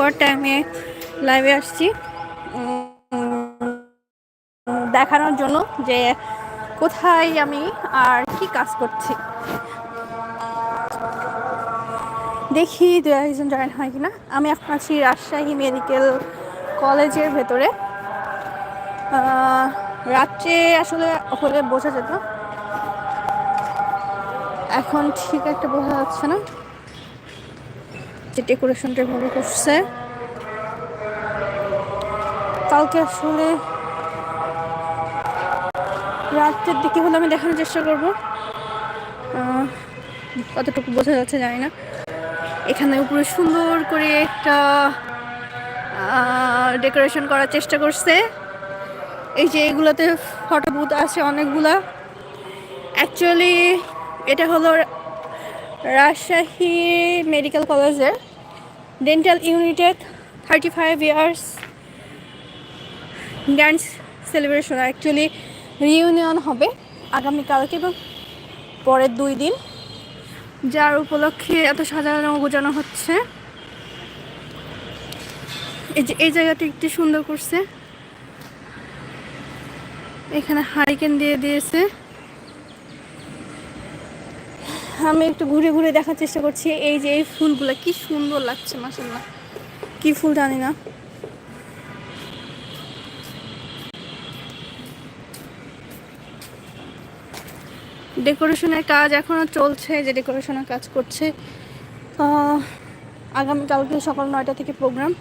Record টাইমে লাইভে আসছি। দেখানোর জন্য যে কোথায় আমি আর কি কাজ করছি। দেখি দু একজন জয়েন হয় কিনা। আমি এখন আছি রাজশাহী মেডিকেল কলেজের ভেতরে। রাত্রে আসলে হলে বোঝা যেত। এখন ঠিক একটা বোঝা যাচ্ছে না। যে ডেকোরেশনটা ভালো করছে। কালকে আসলে রাতের দিকে হলে আমি দেখানোর চেষ্টা করব। কতটুকু বোঝা যাচ্ছে জানি না। এখানে উপরে সুন্দর করে একটা ডেকোরেশন করার চেষ্টা করছে। এই যে এগুলোতে ফটো বুথ আছে অনেকগুলা। অ্যাকচুয়ালি এটা হলো রাজশাহী মেডিকেল কলেজের dental united thirty five years grand celebration. Actually reunion হবে আগামীকালকে এবং পরের দুই দিন। যার উপলক্ষে এত সাজানো গোজানো হচ্ছে। এই যে, এই জায়গাটা একটু সুন্দর করছে। এখানে হারিকেন দিয়ে দিয়েছে। আমি একটু ঘুরে ঘুরে দেখার চেষ্টা করছি। এই যে এই ফুলগুলো, কি সুন্দর লাগছে মাসাল্লাহ কি ফুল জানি না। ডেকোরেশনের কাজ এখনও চলছে, যে ডেকোরেশনের কাজ করছে। আগামীকালকে সকাল নয়টা থেকে প্রোগ্রাম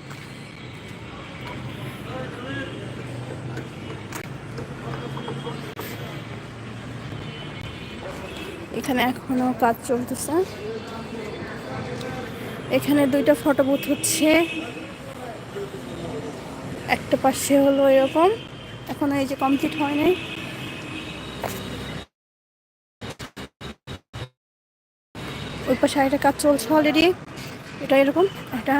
এখানে এখনও কাজ চলতেছে। এখানে দুইটা ফটো বুথ হচ্ছে। একটা পাশে হলো এরকম। এখন এই যে কমপ্লিট হয় নাই। ওই পাশে একটা কাজ চলছে অলরেডি এটা এরকম একটা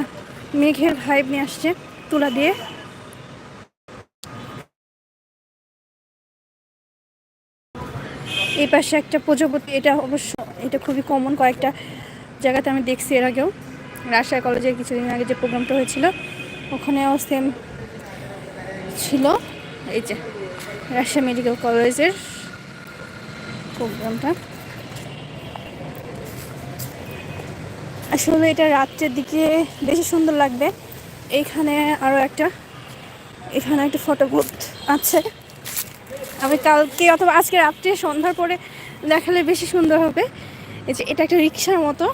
মেঘের ভাইব নিয়ে আসছে তুলা দিয়ে। এই পাশে একটা প্রজাপতি, এটা অবশ্য, এটা খুবই কমন কয়েকটা জায়গাতে আমি দেখছি এর আগেও। রাজশাহী কলেজে কিছুদিন আগে যে প্রোগ্রামটা হয়েছিল, ওখানেও সেম ছিল। এই যে, রাজশাহী মেডিকেল কলেজের প্রোগ্রামটা আসলে এটা রাত্রের দিকে বেশি সুন্দর লাগবে। এইখানে আরও একটা, এখানে একটা ফটো বুথ আছে। আমি কালকে অথবা আজকে রাত্রে সন্ধ্যার পরে দেখালে বেশি সুন্দর হবে। এই যে এটা একটা রিক্সার মতো।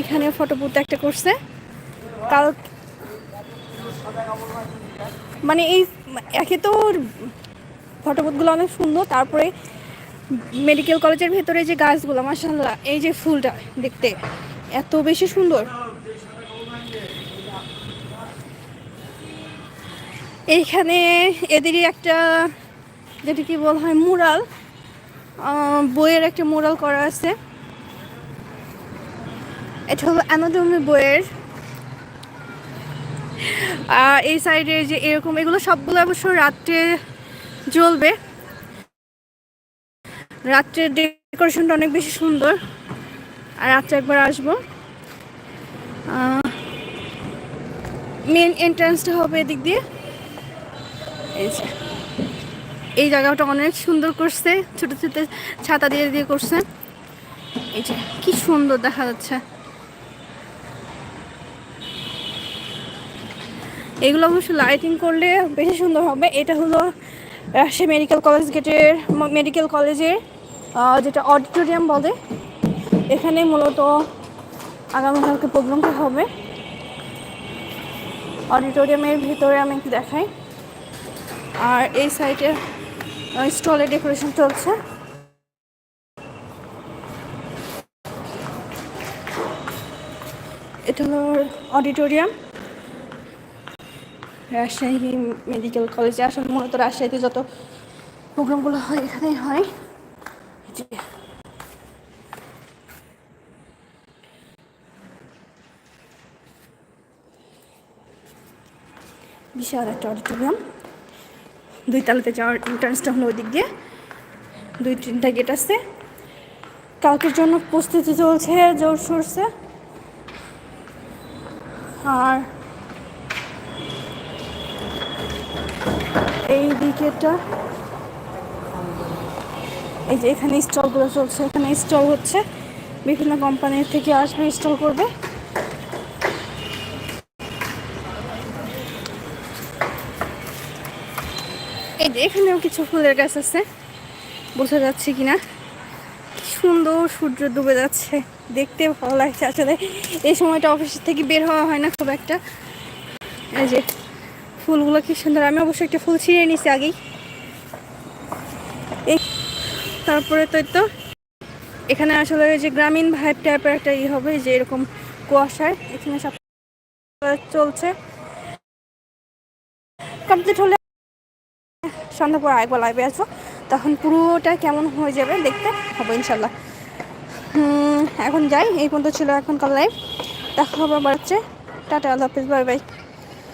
এখানে ফটো বুথ একটা করছে। কাল মানে এই একে তো ফটো বুথগুলো অনেক সুন্দর, তারপরে মেডিকেল কলেজের ভেতরে যে গাছগুলো মাসাল্লাহ এই যে ফুলটা দেখতে, এত বেশি সুন্দর। এইখানে এদেরই একটা, যেটা কি বলা হয়, মুরাল। বইয়ের একটা মুরাল করা আছে। এটা হলো অ্যানাটমি বইয়ের। আর এই সাইডে যে এরকম, এগুলো সবগুলো অবশ্য রাত্রে জ্বলবে। রাত্রের ডেকোরেশনটা অনেক বেশি সুন্দর। আর রাত্রে একবার আসব। মেন এন্ট্রান্সটা হবে এদিক দিয়ে। এই এই জায়গাটা অনেক সুন্দর করছে, ছোট ছোট ছাতা দিয়ে দিয়ে করছে। এই যে, কি সুন্দর দেখা যাচ্ছে। এগুলো অবশ্য লাইটিং করলে বেশি সুন্দর হবে। এটা হলো রাজশাহী মেডিকেল কলেজ গেটের মেডিকেল কলেজের যেটা অডিটোরিয়াম বলে। এখানে মূলত আগামীকালকে প্রোগ্রামটা হবে। অডিটোরিয়ামের ভিতরে আমি একটু দেখাই। আর এই সাইডে স্টলে ডেকোরেশন চলছে। এটা হলো অডিটোরিয়াম। রাজশাহী মেডিকেল কলেজে আসলে মূলত রাজশাহীতে যত প্রোগ্রামগুলো হয়, এখানেই হয়। বিশাল একটা অডিটোরিয়াম। দুই তালাতে যাওয়ার এন্ট্রান্সটা হলো ওই দিক দিয়ে। দুই, তিনটা গেট আছে। কালকের জন্য প্রস্তুতি চলছে, জোর সরছে। আর এই দিকেটা এই যে এখানে স্টলগুলো চলছে, এখানে স্টল হচ্ছে। বিভিন্ন কোম্পানির থেকে আসবে স্টল করবে। এই যে এখানেও কিছু ফুলের গাছ আছে। বোঝা যাচ্ছে কিনা? সুন্দর সূর্য ডুবে যাচ্ছে। দেখতে ভালো লাগছে আসলে। এই সময়টা অফিস থেকে বের হওয়া হয় না খুব একটা। এই যে ফুলগুলো কি সুন্দর। আমি অবশ্যই একটা ফুল ছিঁড়ে নিছি আগেই। এই তারপরে তো তো এখানে আসলে ওই যে গ্রামীণ ভাইব টাইপের একটা ই হবে যে এরকম কুয়াশায়। এখানে সব চলছে। কমপ্লিট হলে সন্ধ্যা পর আরেকবার লাইভে আসব তখন পুরোটা কেমন হয়ে যাবে দেখতে হবে ইনশাল্লাহ এখন যাই, এই পর্যন্ত ছিল এখনকার লাইভ দেখা হবে আবার হচ্ছে। টাটা, আল্লাহ হাফিজ বাই বাই